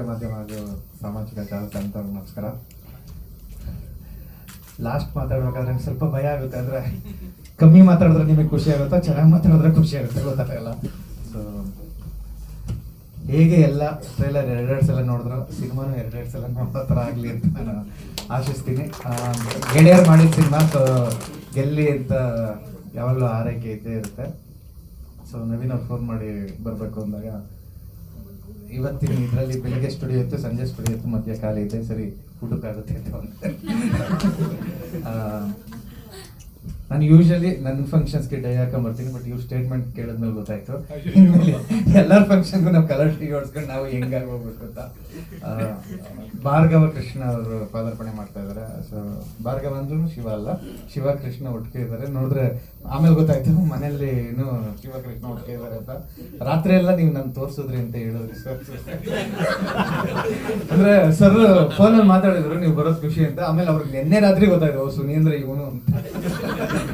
ಮಾಧ್ಯಮ ಸಾಮಾಜಿಕ ಜಾಲತಾಣ ನಮಸ್ಕಾರ ಲಾಸ್ಟ್ ಮಾತಾಡ್ಬೇಕಾದ್ರೆ ಸ್ವಲ್ಪ ಭಯ ಆಗುತ್ತೆ, ಅಂದರೆ ಕಮ್ಮಿ ಮಾತಾಡಿದ್ರೆ ನಿಮಗೆ ಖುಷಿ ಆಗುತ್ತೋ, ಚೆನ್ನಾಗಿ ಮಾತಾಡಿದ್ರೆ ಖುಷಿ ಆಗುತ್ತೆ ಗೊತ್ತಾಗಲ್ಲ ಸೊ ಹೇಗೆ ಎಲ್ಲ ಟ್ರೈಲರ್ ಎರಡೆರಡು ಸಲ ನೋಡಿದ್ರು, ಸಿನಿಮಾನು ಎರಡೆರಡು ಸಲ ನೋಡೋ ಥರ ಆಗಲಿ ಅಂತ ನಾನು ಆಶಿಸ್ತೀನಿ. ಗೆಳೆಯರು ಮಾಡಿದ ಸಿನಿಮಾ ಸೊ ಗೆಲ್ಲಿ ಅಂತ ಯಾವಾಗಲೂ ಆರೈಕೆ ಇದ್ದೇ ಇರುತ್ತೆ. ಸೊ ನವೀನ್ ಫೋನ್ ಮಾಡಿ ಬರಬೇಕು ಅಂದಾಗ ಇವತ್ತಿನ ಇದರಲ್ಲಿ ಬೆಳಿಗ್ಗೆ ಸ್ಟುಡಿಯೋ ಇತ್ತು ಸಂಜೆ ಸ್ಟುಡಿಯೋ ಇತ್ತು ಮಧ್ಯ ಖಾಲಿ ಇದೆ ಸರಿ ಊಟಕ್ಕಾಗುತ್ತೆ ಅಂತ ನಾನು ಯೂಶಲಿ ನನ್ನ ಫಂಕ್ಷನ್ಸ್ಗೆ ಡೈ ಹಾಕೊಂಬರ್ತೀನಿ ಬಟ್ ಇವ್ರು ಸ್ಟೇಟ್ಮೆಂಟ್ ಕೇಳಿದ್ಮೇಲೆ ಗೊತ್ತಾಯ್ತು. ಎಲ್ಲ ಎಲ್ಲರ ಫಂಕ್ಷನ್ಗೂ ನಾವು ಕಲರ್ ಟಿ ಹೊಡ್ಸ್ಕೊಂಡು ನಾವು ಹೆಂಗಾಗಿ ಹೋಗ್ಬೇಕು ಅಂತ. ಭಾರ್ಗವ ಕೃಷ್ಣ ಅವರು ಪಾದಾರ್ಪಣೆ ಮಾಡ್ತಾ ಇದ್ದಾರೆ ಸೊ ಭಾರ್ಗವ ಅಂದ್ರೂ ಶಿವ ಅಲ್ಲ. ಶಿವ ಕೃಷ್ಣ ಒಟ್ಟಿಗೆ ಇದ್ದಾರೆ ನೋಡಿದ್ರೆ ಆಮೇಲೆ ಗೊತ್ತಾಯ್ತು ಮನೆಯಲ್ಲಿ ಏನು ಶಿವ ಕೃಷ್ಣ ಒಟ್ಟಿಗೆ ಇದ್ದಾರೆ ಅಂತ. ರಾತ್ರಿ ಎಲ್ಲ ನೀವು ನನ್ನ ತೋರಿಸಿದ್ರಿ ಅಂತ ಹೇಳಿದ್ರಿ ಸರ್. ಅಂದ್ರೆ ಸರ್ ಫೋನಲ್ಲಿ ಮಾತಾಡಿದ್ರು ನೀವು ಬರೋದು ಖುಷಿ ಅಂತ. ಆಮೇಲೆ ಅವ್ರಿಗೆ ನಿನ್ನೆ ರಾತ್ರಿ ಗೊತ್ತಾಯ್ತು ಸುನೀಂದ್ರ ಇವನು ಅಂತ.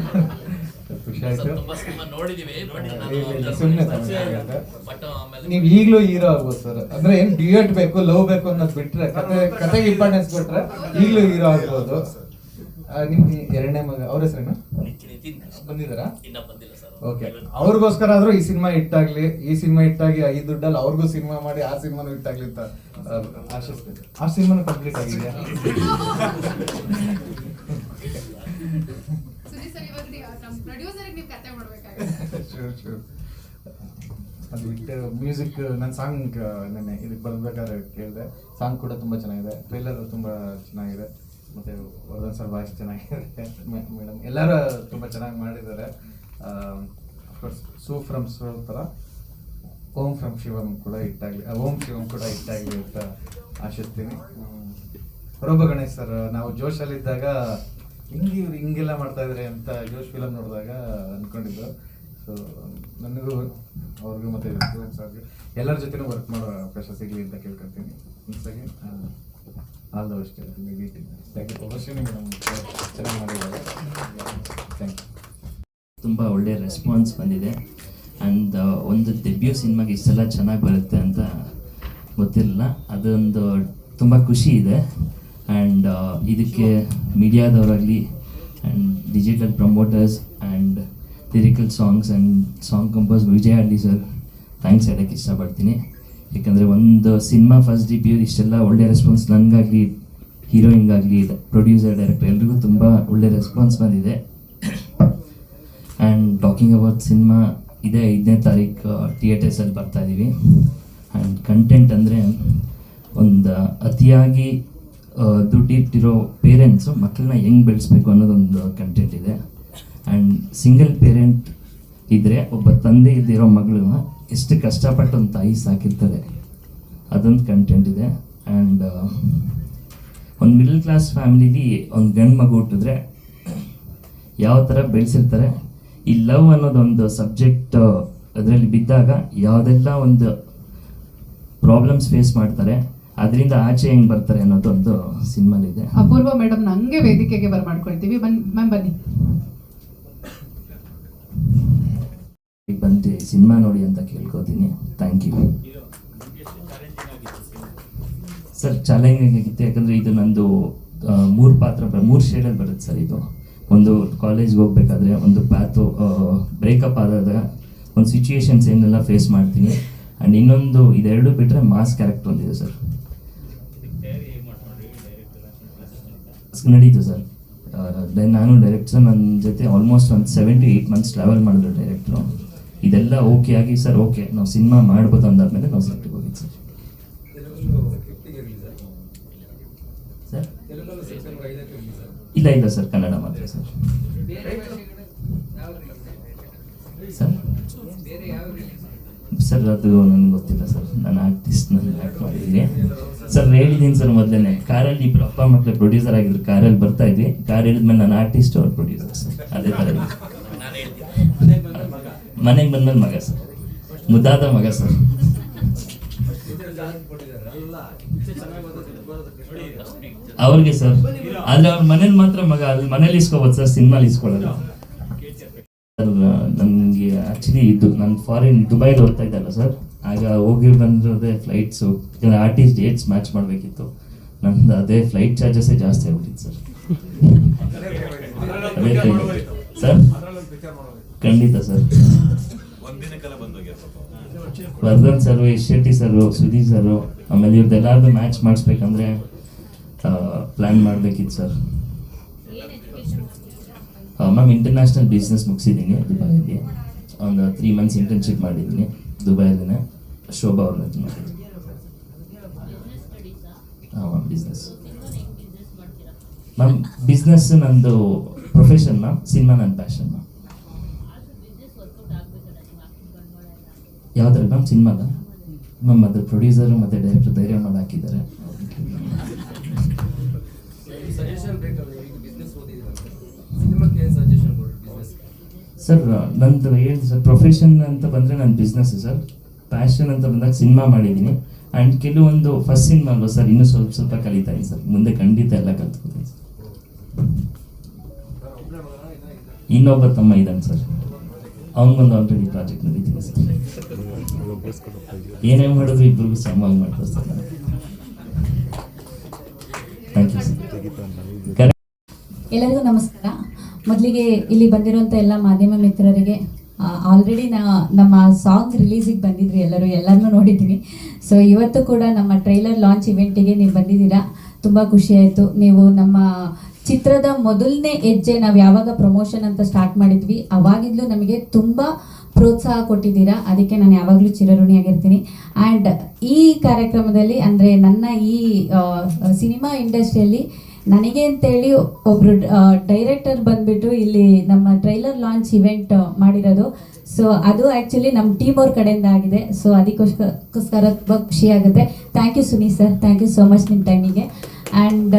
ನೀವ್ ಈಗ್ಲೂ ಹೀರೋ ಆಗ್ಬೋದು ಸರ್. ಅಂದ್ರೆ ಏನ್ ಡಿಯೇಟ್ ಬೇಕು ಲವ್ ಬೇಕು ಅನ್ನೋದು ಬಿಟ್ರೆ ಕತೆ ಕತೆಗೆ ಇಂಪಾರ್ಟೆನ್ಸ್ ಬಿಟ್ರೆ ಈಗ್ಲೂ ಹೀರೋ ಆಗ್ಬೋದು. ನಿಮ್ ಎರಡನೇ ಮಗ ಅವ್ರ ಹೆಸರೇನು? ಬಂದಿದಾರ ಓಕೆ ಅವ್ರಿಗೋಸ್ಕರ ಆದ್ರೂ ಈ ಸಿನಿಮಾ ಇಟ್ಟಾಗ್ಲಿ ಈ ಸಿನಿಮಾ ಇಟ್ಟಾಗಿ ಐದು ದುಡ್ಡಲ್ಲಿ ಅವ್ರಿಗೂ ಸಿನಿಮಾ ಮಾಡಿ ಆ ಸಿನಿಮಾನು ಇಟ್ಟಾಗ್ಲಿ ಅಂತ ಆ, ಆಶಿಸ್ತೀನಿ. ಆ ಸಿನಿಮಾನು ಕಂಪ್ಲೀಟ್ ಆಗಿದೆಯಾ? ಸುದೀಪ್ ಅದು ಬಿಟ್ಟು ಮ್ಯೂಸಿಕ್ ನನ್ನ ಸಾಂಗ್ ನೆನ್ನೆ ಇದಕ್ಕೆ ಬರ್ಬೇಕಾದ್ರೆ ಕೇಳಿದೆ. ಸಾಂಗ್ ಕೂಡ ತುಂಬ ಚೆನ್ನಾಗಿದೆ. ಟ್ರೈಲರ್ ತುಂಬ ಚೆನ್ನಾಗಿದೆ. ಮತ್ತು ವರ್ಧನ್ ಸರ್ ವಾಯ್ಸ್ ಚೆನ್ನಾಗಿದೆ. ಮೇಡಮ್ ಎಲ್ಲರೂ ತುಂಬ ಚೆನ್ನಾಗಿ ಮಾಡಿದ್ದಾರೆ. ಸೂ ಫ್ರಮ್ ಸೋ ಥರ ಓಂ ಫ್ರಮ್ ಶಿವಮ್ ಕೂಡ ಇಟ್ಟಾಗಲಿ ಓಂ ಶಿವಮ್ ಕೂಡ ಇಟ್ಟಾಗಲಿ ಅಂತ ಆಶಿಸ್ತೀನಿ. ಪ್ರಭು ಗಣೇಶ್ ಸರ್ ನಾವು ಜೋಶಲ್ಲಿದ್ದಾಗ ಹಿಂಗೆ ಇವ್ರು ಹಿಂಗೆಲ್ಲ ಮಾಡ್ತಾ ಇದ್ದಾರೆ ಅಂತ ಜೋಶ್ ಫಿಲಮ್ ನೋಡಿದಾಗ ಅಂದ್ಕೊಂಡಿದ್ದು ಸೊ ನನಗೂ ಅವ್ರಿಗೂ ಮತ್ತೆ ಸರ್ಗೆ ಎಲ್ಲರ ಜೊತೆನೂ ವರ್ಕ್ ಮಾಡೋ ಅವಕಾಶ ಸಿಗಲಿ ಅಂತ ಕೇಳ್ಕೊತೀನಿ ಒಂದ್ಸಾಗಿ all the best thank you ಚೆನ್ನಾಗಿ ಮಾಡಿದ್ದಾರೆ. ಥ್ಯಾಂಕ್ ಯು ತುಂಬ ಒಳ್ಳೆ ರೆಸ್ಪಾನ್ಸ್ ಬಂದಿದೆ. ಆ್ಯಂಡ್ ಒಂದು ಡೆಬ್ಯೂ ಸಿನಿಮಾಗೆ ಇಷ್ಟೆಲ್ಲ ಚೆನ್ನಾಗಿ ಬರುತ್ತೆ ಅಂತ ಗೊತ್ತಿರಲಿಲ್ಲ. ಅದೊಂದು ತುಂಬ ಖುಷಿ ಇದೆ. ಇದಕ್ಕೆ ಮೀಡಿಯಾದವರಾಗಲಿ and digital promoters and lyrical songs and song compose Vijay Addi sir thanks ಹೇಳೋಕ್ಕೆ ಇಷ್ಟಪಡ್ತೀನಿ. ಯಾಕಂದರೆ ಒಂದು ಸಿನಿಮಾ ಫಸ್ಟ್ ಡಿಬ್ಯೂ ಇಷ್ಟೆಲ್ಲ ಒಳ್ಳೆ ರೆಸ್ಪಾನ್ಸ್ ನನಗಾಗಲಿ ಹೀರೋಯಿನ್ಗಾಗಲಿ ಪ್ರೊಡ್ಯೂಸರ್ ಡೈರೆಕ್ಟರ್ ಎಲ್ರಿಗೂ ತುಂಬ ಒಳ್ಳೆ ರೆಸ್ಪಾನ್ಸ್ ಬಂದಿದೆ. ಆ್ಯಂಡ್ ಟಾಕಿಂಗ್ ಅಬೌಟ್ ಸಿನಿಮಾ ಇದೇ ಐದನೇ ತಾರೀಕು ಥಿಯೇಟರ್ಸಲ್ಲಿ ಬರ್ತಾ ಇದ್ದೀವಿ ಆ್ಯಂಡ್ ಕಂಟೆಂಟ್ ಅಂದರೆ ಒಂದು ಅತಿಯಾಗಿ ದುಡ್ಡಿಟ್ಟಿರೋ ಪೇರೆಂಟ್ಸು ಮಕ್ಕಳನ್ನ ಹೆಂಗೆ ಬೆಳೆಸ್ಬೇಕು ಅನ್ನೋದೊಂದು ಕಂಟೆಂಟ್ ಇದೆ. ಆ್ಯಂಡ್ ಸಿಂಗಲ್ ಪೇರೆಂಟ್ ಇದ್ದರೆ ಒಬ್ಬ ತಂದೆ ಇದ್ದಿರೋ ಮಗಳನ್ನ ಎಷ್ಟು ಕಷ್ಟಪಟ್ಟು ಒಂದು ತಾಯಿ ಸಾಕಿರ್ತಾರೆ. ಅದೊಂದು ಕಂಟೆಂಟ್ ಇದೆ. ಆ್ಯಂಡ್ ಒಂದು ಮಿಡಲ್ ಕ್ಲಾಸ್ ಫ್ಯಾಮಿಲಿಲಿ ಒಂದು ಗಂಡು ಮಗು ಹುಟ್ಟಿದ್ರೆ ಯಾವ ಥರ ಬೆಳೆಸಿರ್ತಾರೆ, ಈ ಲವ್ ಅನ್ನೋದೊಂದು ಸಬ್ಜೆಕ್ಟ್ ಅದರಲ್ಲಿ ಬಿದ್ದಾಗ ಯಾವುದೆಲ್ಲ ಒಂದು ಪ್ರಾಬ್ಲಮ್ಸ್ ಫೇಸ್ ಮಾಡ್ತಾರೆ ಅದರಿಂದ ಆಚೆ ಹೆಂಗ್ ಬರ್ತಾರೆ ಅನ್ನೋದೊಂದು ಸಿನಿಮಾಲಿದೆ ಅಪೂರ್ವ ಮೇಡಮ್ ನಂಗೆ ವೇದಿಕೆಗೆ ಬರ್ಮಾಡ್ಕೊಳ್ತೀವಿ ಬನ್ ಮ್ಯಾಮ್ ಬನ್ನಿ. ಬಂತೆ ಬಂದು ಸಿನಿಮಾ ನೋಡಿ ಅಂತ ಕೇಳ್ಕೊತೀನಿ. ಥ್ಯಾಂಕ್ ಯು ಸರ್ ಚಾಲೆಂಜಿಂಗ್ ಆಗಿತ್ತು ಯಾಕಂದರೆ ಇದು ನಂದು ಮೂರು ಪಾತ್ರ ಮೂರು ಶೇಡಲ್ಲಿ ಬರುತ್ತೆ ಸರ್ ಇದು. ಒಂದು ಕಾಲೇಜ್ಗೆ ಹೋಗ್ಬೇಕಾದ್ರೆ ಒಂದು ಪ್ಯಾತು ಬ್ರೇಕಪ್ ಆದಾಗ ಒಂದು ಸಿಚುಯೇಷನ್ಸ್ ಏನೆಲ್ಲ ಫೇಸ್ ಮಾಡ್ತೀನಿ. ಆ್ಯಂಡ್ ಇನ್ನೊಂದು ಇದೆರಡು ಬಿಟ್ಟರೆ ಮಾಸ್ ಕ್ಯಾರೆಕ್ಟರ್ ಒಂದಿದೆ ಸರ್. ನಡೀತು ಸರ್ ದೆನ್ ನಾನು ಡೈರೆಕ್ಟರ್ ನನ್ನ ಜೊತೆ ಆಲ್ಮೋಸ್ಟ್ ಒಂದು seven to eight months travel ಮಾಡಿದ್ರು ಡೈರೆಕ್ಟ್ರು ಇದೆಲ್ಲ ಓಕೆ ಆಗಿ, ಸರ್ ಓಕೆ ನಾವು ಸಿನಿಮಾ ಮಾಡ್ಬೋದು ಅಂದಾದ್ಮೇಲೆ ನಾವು ಸೆಟ್ಟಿಗೆ ಹೋಗಿದ್ದು, ಸರ್. ಸರ್? ಇಲ್ಲ ಇಲ್ಲ, ಸರ್, ಕನ್ನಡ ಮಾತ್ರ, ಸರ್. ಸರ್? ಸರ್, ಅದು ನನಗೆ ಗೊತ್ತಿಲ್ಲ ಸರ್. ನಾನು ಆರ್ಟಿಸ್ಟ್ ನಾನು ಆ್ಯಕ್ಟ್ ಮಾಡಿದ್ದೀನಿ. ಸರ್ ಹೇಳಿದ್ದೀನಿ ಸರ್ ಮೊದಲನೇ, ಕಾರಲ್ಲಿ ಇಬ್ಬರು ಅಪ್ಪ ಮಕ್ಕಳು ಪ್ರೊಡ್ಯೂಸರ್ ಆಗಿದ್ರು, ಕಾರಲ್ಲಿ ಬರ್ತಾ ಇದ್ವಿ. ಕಾರ್ ಹೇಳಿದ್ಮೇಲೆ ನಾನು ಆರ್ಟಿಸ್ಟ್ ಅವ್ರು ಪ್ರೊಡ್ಯೂಸರ್ ಸರ್. ಅದೇ ಥರ ಮನೆಗೆ ಬಂದ್ಮೇಲೆ ಮಗ ಸರ್. ಮುದ್ದಾದ ಮಗ ಸರ್. ಅವ್ರಿಗೆ ಸರ್, ಆದ್ರೆ ಅವ್ರ ಮನೇಲಿ ಮಾತ್ರ ಮಗ, ಅಲ್ಲಿ ಮನೇಲಿ ಇಸ್ಕೋಬೋದು ಸರ್, ಸಿನಿಮಾಲಿ ಇಸ್ಕೊಳ್ಳೋದು. ಸರ್ ಆಕ್ಚುಲಿ ಇದು ನಾನು ಫಾರಿನ್ ದುಬೈಲಿ ಓದ್ತಾ ಇದ್ದಲ್ಲ ಸರ್ ಆಗ ಹೋಗಿ ಬಂದಿರೋದೇ ಫ್ಲೈಟ್ಸು ಆರ್ಟಿಸ್ಟ್ ಡೇಟ್ಸ್ ಮ್ಯಾಚ್ ಮಾಡಬೇಕಿತ್ತು. ನಂದು ಅದೇ ಫ್ಲೈಟ್ ಚಾರ್ಜಸ್ಸೇ ಜಾಸ್ತಿ ಆಗ್ಬಿಟ್ಟಿತ್ತು ಸರ್ ಅದೇ ಸರ್ ಖಂಡಿತ sir Vardhan sir Yash Shetty sir Sudeep sir ಆಮೇಲೆ ಇವ್ರದ್ದೆಲ್ಲಾರ್ದು ಮ್ಯಾಚ್ ಮಾಡಿಸ್ಬೇಕಂದ್ರೆ ಪ್ಲ್ಯಾನ್ ಮಾಡಬೇಕಿತ್ತು ಸರ್ ಮ್ಯಾಮ್ ಇಂಟರ್ನ್ಯಾಷನಲ್ ಬಿಸ್ನೆಸ್ ಮುಗಿಸಿದ್ದೀನಿ ದುಬೈಯಲ್ಲಿ ಒಂದು ತ್ರೀ ಮಂತ್ಸ್ ಇಂಟರ್ನ್ಶಿಪ್ ಮಾಡಿದ್ದೀನಿ ದುಬೈಯಲ್ಲೇ ಶೋಭಾ ಅವ್ರ ಜೊತೆ ಮಾಡಿದ್ದೀನಿ. ಹಾಂ ಮ್ಯಾಮ್ ಬಿಸ್ನೆಸ್ ಮ್ಯಾಮ್ ಬಿಸ್ನೆಸ್ ನಂದು ಪ್ರೊಫೆಷನ್ ಮ್ಯಾಮ್ ಸಿನಿಮಾ ನನ್ನ ಪ್ಯಾಷನ್ ಮ್ಯಾಮ್ ಯಾವ್ದ್ರಲ್ಲಿ ಮ್ಯಾಮ್ ಸಿನಿಮಾದ ಮ್ಯಾಮ್ ಅದ್ರ ಪ್ರೊಡ್ಯೂಸರ್ ಮತ್ತು ಡೈರೆಕ್ಟರ್ ಧೈರ್ಯ ಮಾಡಿ ಹಾಕಿದ್ದಾರೆ ಸಜೆಷನ್ ಬೇಕಲ್ಲ ಈಗ ಬಿಸ್ನೆಸ್ ಓದಿದ್ದೀರ ಸಿನಿಮಾಕ್ಕೆ ಏನು ಸಜೆಷನ್ ಕೊಡ್ರಿ ಬಿಸ್ನೆಸ್ ಸರ್ ನಂದು ಏನು ಸರ್ ಪ್ರೊಫೆಷನ್ ಅಂತ ಬಂದರೆ ನನ್ನ ಬಿಸ್ನೆಸ್ ಸರ್. ಪ್ಯಾಷನ್ ಅಂತ ಬಂದಾಗ ಸಿನಿಮಾ ಮಾಡಿದ್ದೀನಿ. ಆ್ಯಂಡ್ ಕೆಲವೊಂದು ಫಸ್ಟ್ ಸಿನಿಮಾ ಅಲ್ವಾ ಸರ್ ಇನ್ನೂ ಸ್ವಲ್ಪ ಸ್ವಲ್ಪ ಕಲಿತಾ ಇದ್ದೀನಿ ಸರ್. ಮುಂದೆ ಖಂಡಿತ ಎಲ್ಲ ಕಲ್ತ್ಕೊತೀನಿ ಸರ್. ಇನ್ನೊಬ್ಬ ತಮ್ಮ ಇದ್ದಾನೆ ಸರ್. ಅವನಿಗೊಂದು ಆಲ್ರೆಡಿ ಪ್ರಾಜೆಕ್ಟ್ ನಡೀತೀನಿ ಸರ್. ಏನೇ ಮಾಡಿದ್ರು ಇಬ್ಬರಿಗೂ ಸಮಾನ ಮಾಡ್ತಾರೆ ಸರ್ ಥ್ಯಾಂಕ್ ಯು ಸರ್ ಎಲ್ಲರಿಗೂ ನಮಸ್ಕಾರ. ಮೊದಲಿಗೆ ಇಲ್ಲಿ ಬಂದಿರುವಂತ ಎಲ್ಲ ಮಾಧ್ಯಮ ಮಿತ್ರರಿಗೆ ಆಲ್ರೆಡಿ ನಾ, ನಮ್ಮ ಸಾಂಗ್ ರಿಲೀಸಿಗೆ ಬಂದಿದ್ರಿ ಎಲ್ಲರೂ ಎಲ್ಲರನ್ನೂ ನೋಡಿದ್ದೀನಿ ಸೊ ಇವತ್ತು ಕೂಡ ನಮ್ಮ ಟ್ರೈಲರ್ ಲಾಂಚ್ ಇವೆಂಟಿಗೆ ನೀವು ಬಂದಿದ್ದೀರಾ? ತುಂಬ ಖುಷಿ ಆಯಿತು. ನೀವು ನಮ್ಮ ಚಿತ್ರದ ಮೊದಲನೇ ಹೆಜ್ಜೆ ನಾವು ಯಾವಾಗ ಪ್ರಮೋಷನ್ ಅಂತ ಸ್ಟಾರ್ಟ್ ಮಾಡಿದ್ವಿ, ಅವಾಗಿಂದಲೂ ನಮಗೆ ತುಂಬ ಪ್ರೋತ್ಸಾಹ ಕೊಟ್ಟಿದ್ದೀರಾ? ಅದಕ್ಕೆ ನಾನು ಯಾವಾಗಲೂ ಚಿರಋಣಿಯಾಗಿರ್ತೀನಿ. ಆ್ಯಂಡ್ ಈ ಕಾರ್ಯಕ್ರಮದಲ್ಲಿ, ಅಂದರೆ ನನ್ನ ಈ ಸಿನಿಮಾ ಇಂಡಸ್ಟ್ರಿಯಲ್ಲಿ ನನಗೆ ಅಂತೇಳಿ ಒಬ್ರು ಡೈರೆಕ್ಟರ್ ಬಂದ್ಬಿಟ್ಟು ಇಲ್ಲಿ ನಮ್ಮ ಟ್ರೈಲರ್ ಲಾಂಚ್ ಇವೆಂಟ್ ಮಾಡಿರೋದು. ಸೊ ಅದು ಆ್ಯಕ್ಚುಲಿ ನಮ್ಮ ಟೀಮ್ ಅವ್ರ ಕಡೆಯಿಂದ ಆಗಿದೆ. ಸೊ ಅದಕ್ಕೋಸ್ಕರ ತುಂಬ ಖುಷಿ ಆಗುತ್ತೆ. Thank you Suni sir thank you so much ನಿಮ್ಮ ಟೈಮಿಗೆ ಆ್ಯಂಡ್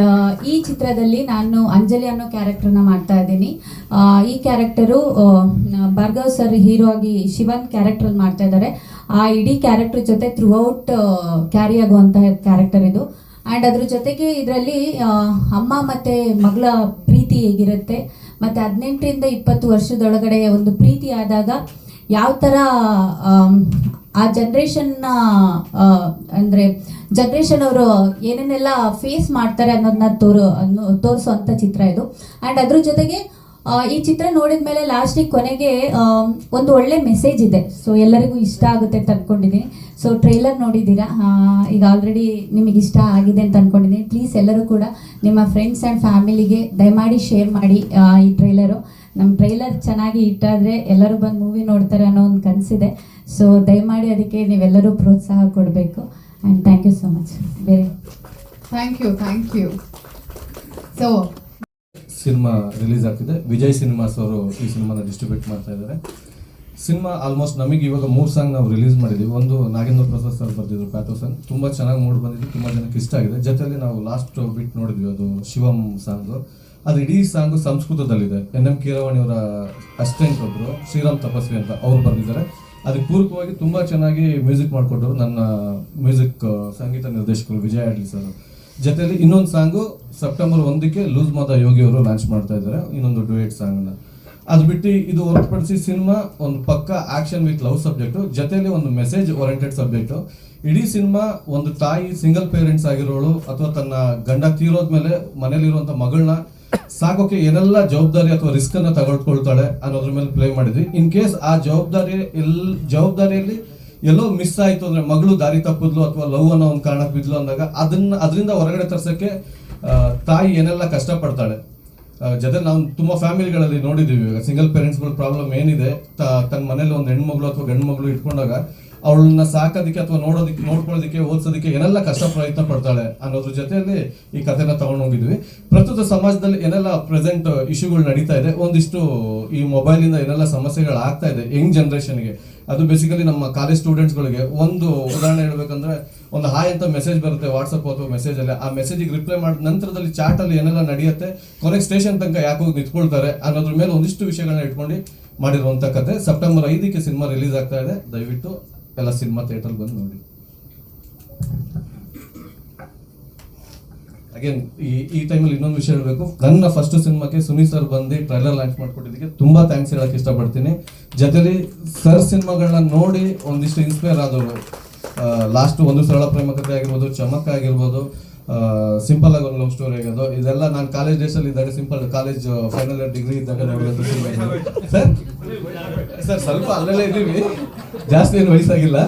ಈ ಚಿತ್ರದಲ್ಲಿ ನಾನು ಅಂಜಲಿ ಅನ್ನೋ ಕ್ಯಾರೆಕ್ಟರ್ನ ಮಾಡ್ತಾ ಇದ್ದೀನಿ. ಈ ಕ್ಯಾರೆಕ್ಟರು ಭಾರ್ಗವ್ ಸರ್ ಹೀರೋ ಆಗಿ ಶಿವನ್ ಕ್ಯಾರೆಕ್ಟರ್ ಮಾಡ್ತಾ ಇದ್ದಾರೆ. ಆ ಇಡೀ ಕ್ಯಾರೆಕ್ಟರ್ ಜೊತೆ ಥ್ರೂ ಔಟ್ ಕ್ಯಾರಿ ಆಗುವಂತಹ ಕ್ಯಾರೆಕ್ಟರ್ ಇದು. ಆ್ಯಂಡ್ ಅದ್ರ ಜೊತೆಗೆ ಇದರಲ್ಲಿ ಅಮ್ಮ ಮತ್ತು ಮಗಳ ಪ್ರೀತಿ ಹೇಗಿರುತ್ತೆ, ಮತ್ತು ಹದಿನೆಂಟರಿಂದ ಇಪ್ಪತ್ತು ವರ್ಷದೊಳಗಡೆ ಒಂದು ಪ್ರೀತಿ ಆದಾಗ ಯಾವ ಥರ ಆ ಜನ್ರೇಷನ್ನ ಅಂದರೆ ಜನ್ರೇಷನ್ ಅವರು ಏನೇನೆಲ್ಲ ಫೇಸ್ ಮಾಡ್ತಾರೆ ಅನ್ನೋದನ್ನ ತೋರು ತೋರಿಸೋವಂಥ ಚಿತ್ರ ಇದು. ಆ್ಯಂಡ್ ಅದ್ರ ಜೊತೆಗೆ ಈ ಚಿತ್ರ ನೋಡಿದ ಮೇಲೆ ಲಾಸ್ಟಿಗೆ ಕೊನೆಗೆ ಒಂದು ಒಳ್ಳೆ ಮೆಸೇಜ್ ಇದೆ. ಸೊ ಎಲ್ಲರಿಗೂ ಇಷ್ಟ ಆಗುತ್ತೆ ಅಂತ ಅಂದ್ಕೊಂಡಿದ್ದೀನಿ ಸೊ ಟ್ರೈಲರ್ ನೋಡಿದ್ದೀರಾ? ಈಗ ಆಲ್ರೆಡಿ ನಿಮಗೆ ಇಷ್ಟ ಆಗಿದೆ ಅಂತ ಅಂದ್ಕೊಂಡಿದ್ದೀನಿ ಪ್ಲೀಸ್ ಎಲ್ಲರೂ ಕೂಡ ನಿಮ್ಮ ಫ್ರೆಂಡ್ಸ್ ಆ್ಯಂಡ್ ಫ್ಯಾಮಿಲಿಗೆ ದಯಮಾಡಿ ಶೇರ್ ಮಾಡಿ ಈ ಟ್ರೈಲರು ನಮ್ಮ ಟ್ರೈಲರ್ ಚೆನ್ನಾಗಿ ಇಟ್ಟಾದರೆ ಎಲ್ಲರೂ ಬಂದು ಮೂವಿ ನೋಡ್ತಾರೆ ಅನ್ನೋ ಒಂದು ಕನಸಿದೆ. ಸೊ ದಯಮಾಡಿ ಅದಕ್ಕೆ ನೀವೆಲ್ಲರೂ ಪ್ರೋತ್ಸಾಹ ಕೊಡಬೇಕು. And thank you so much ಬೇರೆ? Thank you thank you so cinema release ಆಗ್ತಿದೆ. ವಿಜಯ್ ಸಿನಿಮಾಸ್ ಅವರು ಈ ಸಿನಿಮಾನ ಡಿಸ್ಟ್ರಿಬ್ಯೂಟ್ ಮಾಡ್ತಾ ಇದ್ದಾರೆ. ಸಿನಿಮಾ ಆಲ್ಮೋಸ್ಟ್ ನಮಗೆ ಇವಾಗ ಮೂರು ಸಾಂಗ್ ನಾವು ರಿಲೀಸ್ ಮಾಡಿದ್ದೀವಿ ಒಂದು ನಾಗೇಂದ್ರ ಪ್ರಸಾದ್ ಸರ್ ಬರೆದಿದ್ರು ಪ್ಯಾಥೋ ಸಾಂಗ್ ತುಂಬ ಚೆನ್ನಾಗಿ ಮೂಡ್ ಬಂದಿದ್ದು ತುಂಬ ಜನಕ್ಕೆ ಇಷ್ಟ ಆಗಿದೆ. ಜೊತೆಯಲ್ಲಿ ನಾವು ಲಾಸ್ಟ್ ಬಿಟ್ ನೋಡಿದ್ವಿ, ಅದು ಶಿವಂ ಸಾಂಗು ಅದು ಇಡೀ ಸಾಂಗು ಸಂಸ್ಕೃತದಲ್ಲಿದೆ. ಎನ್ ಎಂ ಕೀರವಾಣಿ ಅವರ ಅಸ್ಟೆಂಟ್ ಒಬ್ಬರು ಶ್ರೀರಾಮ್ ತಪಸ್ವಿ ಅಂತ ಅವ್ರು ಬಂದಿದ್ದಾರೆ ಅದಕ್ಕೆ ಪೂರಕವಾಗಿ ತುಂಬ ಚೆನ್ನಾಗಿ ಮ್ಯೂಸಿಕ್ ಮಾಡಿಕೊಟ್ಟರು ನನ್ನ ಮ್ಯೂಸಿಕ್ ಸಂಗೀತ ನಿರ್ದೇಶಕರು ವಿಜಯ್ ಅಡ್ಲಿ ಸರ್. ಜೊತೆಲಿ ಇನ್ನೊಂದು ಸಾಂಗು ಸೆಪ್ಟೆಂಬರ್ ಒಂದಕ್ಕೆ ಲೂಸ್ ಮಾದ ಯೋಗಿ ಅವರು ಲಾಂಚ್ ಮಾಡ್ತಾ ಇದ್ದಾರೆ. ಇನ್ನೊಂದು ಡುಯೇಟ್ ಸಾಂಗ್ನ ಅದು ಬಿಟ್ಟು ಇದು ಹೊರತುಪಡಿಸಿ ಸಿನಿಮಾ ಒಂದು ಪಕ್ಕ ಆಕ್ಷನ್ ವಿತ್ ಲವ್ ಸಬ್ಜೆಕ್ಟ್ ಜೊತೆಲಿ ಒಂದು ಮೆಸೇಜ್ ಓರಿಯೆಂಟೆಡ್ ಸಬ್ಜೆಕ್ಟು ಇಡೀ ಸಿನಿಮಾ ಒಂದು ತಾಯಿ ಸಿಂಗಲ್ ಪೇರೆಂಟ್ಸ್ ಆಗಿರೋಳು ಅಥವಾ ತನ್ನ ಗಂಡ ತೀರೋದ್ಮೇಲೆ ಮನೇಲಿರುವಂತ ಮಗಳನ್ನ ಸಾಕೋಕೆ ಏನೆಲ್ಲ ಜವಾಬ್ದಾರಿ ಅಥವಾ ರಿಸ್ಕ್ ಅನ್ನ ತಗೊಳ್ಕೊಳ್ತಾಳೆ ಅನ್ನೋದ್ರ ಮೇಲೆ ಪ್ಲೇ ಮಾಡಿದ್ವಿ. ಇನ್ ಕೇಸ್ ಆ ಜವಾಬ್ದಾರಿ ಎಲ್ ಜವಾಬ್ದಾರಿಯಲ್ಲಿ ಎಲ್ಲೋ ಮಿಸ್ ಆಯ್ತು ಅಂದ್ರೆ ಮಗಳು ದಾರಿ ತಪ್ಪಿದ್ಲು ಅಥವಾ ಲವ್ ಅನ್ನೋ ಒಂದು ಕಾರಣಕ್ಕೆ ಬಿದ್ಲು ಅಂದಾಗ ಅದನ್ನ ಅದರಿಂದ ಹೊರಗಡೆ ತರ್ಸಕ್ಕೆ ತಾಯಿ ಏನೆಲ್ಲ ಕಷ್ಟ ಪಡ್ತಾಳೆ ಜೊತೆ ನಾವು ತುಂಬಾ ಫ್ಯಾಮಿಲಿಗಳಲ್ಲಿ ನೋಡಿದೀವಿ ಇವಾಗ. ಸಿಂಗಲ್ ಪೇರೆಂಟ್ಸ್ಗಳ ಪ್ರಾಬ್ಲಮ್ ಏನಿದೆ ತನ್ನ ಮನೇಲಿ ಒಂದು ಹೆಣ್ಮಗಳು ಅಥವಾ ಗಂಡು ಮಗಳು ಇಟ್ಕೊಂಡಾಗ ಅವಳನ್ನ ಸಾಕೋದಕ್ಕೆ ಅಥವಾ ನೋಡೋದಕ್ಕೆ ನೋಡ್ಕೊಳ್ಳೋದಕ್ಕೆ ಓದ್ಸೋದಕ್ಕೆ ಏನೆಲ್ಲ ಕಷ್ಟ ಪ್ರಯತ್ನ ಪಡ್ತಾಳೆ ಅನ್ನೋದ್ರ ಜೊತೆಯಲ್ಲಿ ಈ ಕಥೆನ ತಗೊಂಡು ಹೋಗಿದ್ವಿ. ಪ್ರಸ್ತುತ ಸಮಾಜದಲ್ಲಿ ಏನೆಲ್ಲ ಪ್ರೆಸೆಂಟ್ ಇಶ್ಯೂಗಳು ನಡೀತಾ ಇದೆ, ಒಂದಿಷ್ಟು ಈ ಮೊಬೈಲ್ ಇಂದ ಏನೆಲ್ಲ ಸಮಸ್ಯೆಗಳು ಆಗ್ತಾ ಇದೆ ಯಂಗ್ ಜನರೇಷನ್ಗೆ ಅದು ಬೇಸಿಕಲಿ ನಮ್ಮ ಕಾಲೇಜ್ ಸ್ಟೂಡೆಂಟ್ಸ್ಗಳಿಗೆ ಒಂದು ಉದಾಹರಣೆ ಹೇಳ್ಬೇಕಂದ್ರೆ ಒಂದು ಹಾಯ್ ಅಂತ ಮೆಸೇಜ್ ಬರುತ್ತೆ ವಾಟ್ಸಪ್ ಅಥವಾ ಮೆಸೇಜ್ ಅಲ್ಲಿ. ಆ ಮೆಸೇಜಿಗೆ ರಿಪ್ಲೈ ಮಾಡಿದ ನಂತರದಲ್ಲಿ ಚಾಟ್ ಅಲ್ಲಿ ಏನೆಲ್ಲ ನಡೆಯುತ್ತೆ ಕೊನೆಗೆ ಸ್ಟೇಷನ್ ತನಕ ಯಾಕೆ ನಿಂತ್ಕೊಳ್ತಾರೆ ಅನ್ನೋದ್ರ ಮೇಲೆ ಒಂದಿಷ್ಟು ವಿಷಯಗಳನ್ನ ಇಟ್ಕೊಂಡು ಮಾಡಿರುವಂತ ಕತೆ. ಸೆಪ್ಟೆಂಬರ್ ಐದಕ್ಕೆ ಸಿನಿಮಾ ರಿಲೀಸ್ ಆಗ್ತಾ ಇದೆ. ದಯವಿಟ್ಟು ಎಲ್ಲ ಸಿನಿಮಾ ಥಿಯೇಟರ್ ಬಂದು ನೋಡಿ. ಅಗೇನ್ ಈ ಈ ಟೈಮಲ್ಲಿ ಇನ್ನೊಂದು ವಿಷಯ ಹೇಳಬೇಕು. ನನ್ನ ಫಸ್ಟ್ ಸಿನಿಮಾಕ್ಕೆ ಸುನೀಲ್ ಸರ್ ಬಂದು ಟ್ರೈಲರ್ ಲಾಂಚ್ ಮಾಡಿಕೊಟ್ಟಿದ್ದಕ್ಕೆ ತುಂಬ ಥ್ಯಾಂಕ್ಸ್ ಹೇಳೋಕೆ ಇಷ್ಟಪಡ್ತೀನಿ. ಜೊತೆಲಿ ಸರ್ ಸಿನಿಮಾಗಳನ್ನ ನೋಡಿ ಒಂದಿಷ್ಟು ಇನ್ಸ್ಪೈರ್ ಆದವರು. ಲಾಸ್ಟ್ ಒಂದು ಸರಳ ಪ್ರೇಮ ಕಥೆ ಆಗಿರ್ಬೋದು, ಚಮಕ್ ಆಗಿರ್ಬೋದು ಸಿಂಪಲ್ ಆಗಿ ಒಂದು ಲವ್ ಸ್ಟೋರಿ ಆಗೋದು ಇದೆಲ್ಲ ನಾನು ಕಾಲೇಜ್ ಡೇಸ್ ಅಲ್ಲಿ ಇದ್ದಾಗ simple college final year degree ಇದ್ದಾಗ ಸರ್ ಸರ್ ಸ್ವಲ್ಪ ಅಲ್ಲೇ ಇದ್ದೀವಿ. ಜಾಸ್ತಿ ಏನು ವಯಸ್ಸಾಗಿಲ್ಲ.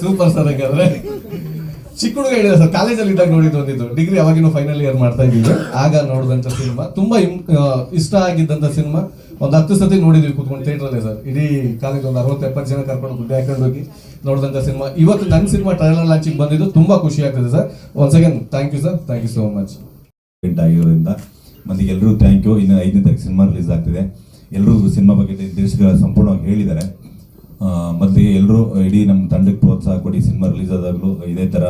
ಸೂಪರ್ ಸರ್ ಹಂಗಾದ್ರೆ. ಚಿಕ್ಕ ಹುಡುಗ ಹೇಳಿದ ಸರ್ ಕಾಲೇಜಲ್ಲಿ ಇದ್ದಾಗ ನೋಡಿದ್ದು ಒಂದಿದ್ದು ಡಿಗ್ರಿ ಅವಾಗಿನ ಫೈನಲ್ ಇಯರ್ ಮಾಡ್ತಾ ಇದ್ದೀವಿ ಆಗ ನೋಡಿದಂಥ ಸಿನಿಮಾ ತುಂಬ ಇಷ್ಟ ಆಗಿದ್ದಂಥ ಸಿನಿಮಾ ಒಂದು ಹತ್ತು ಸತಿ ನೋಡಿದ್ವಿ ಕೂತ್ಕೊಂಡು ಥಿಯೇಟ್ರಲ್ಲೇ ಸರ್. ಇಡೀ ಕಾಲೇಜ್ ಒಂದು ಅರವತ್ತು ಎಪ್ಪತ್ತು ಜನ ಕರ್ಕೊಂಡು ಗುಡ್ಡೆ ಹಾಕೊಂಡು ಹೋಗಿ ನೋಡಿದಂಥ ಸಿನಿಮಾ ಇವತ್ತು ನನ್ನ ಸಿನಿಮಾ ಟ್ರೈಲರ್ ಲಾಂಚಿಗೆ ಬಂದಿದ್ದು ತುಂಬ ಖುಷಿ ಆಗ್ತದೆ sir. Once again thank you sir thank you so much ಆಗಿರೋದ್ರಿಂದ ಎಲ್ಲರೂ ಥ್ಯಾಂಕ್ ಯು ಇನ್ನು ಐದನೇ ತಾರೀಕು ಸಿನಿಮಾ ರಿಲೀಸ್ ಆಗ್ತಿದೆ. ಎಲ್ಲರೂ ಸಿನಿಮಾ ಬಗ್ಗೆ ನಿರ್ದೇಶಕ ಸಂಪೂರ್ಣವಾಗಿ ಹೇಳಿದ್ದಾರೆ. ಮೊದಲಿಗೆ ಎಲ್ಲರೂ ಇಡೀ ನಮ್ಮ ತಂಡಕ್ಕೆ ಪ್ರೋತ್ಸಾಹ ಕೊಡಿ, ಸಿನಿಮಾ ರಿಲೀಸ್ ಆದಾಗಲೂ ಇದೇ ಥರ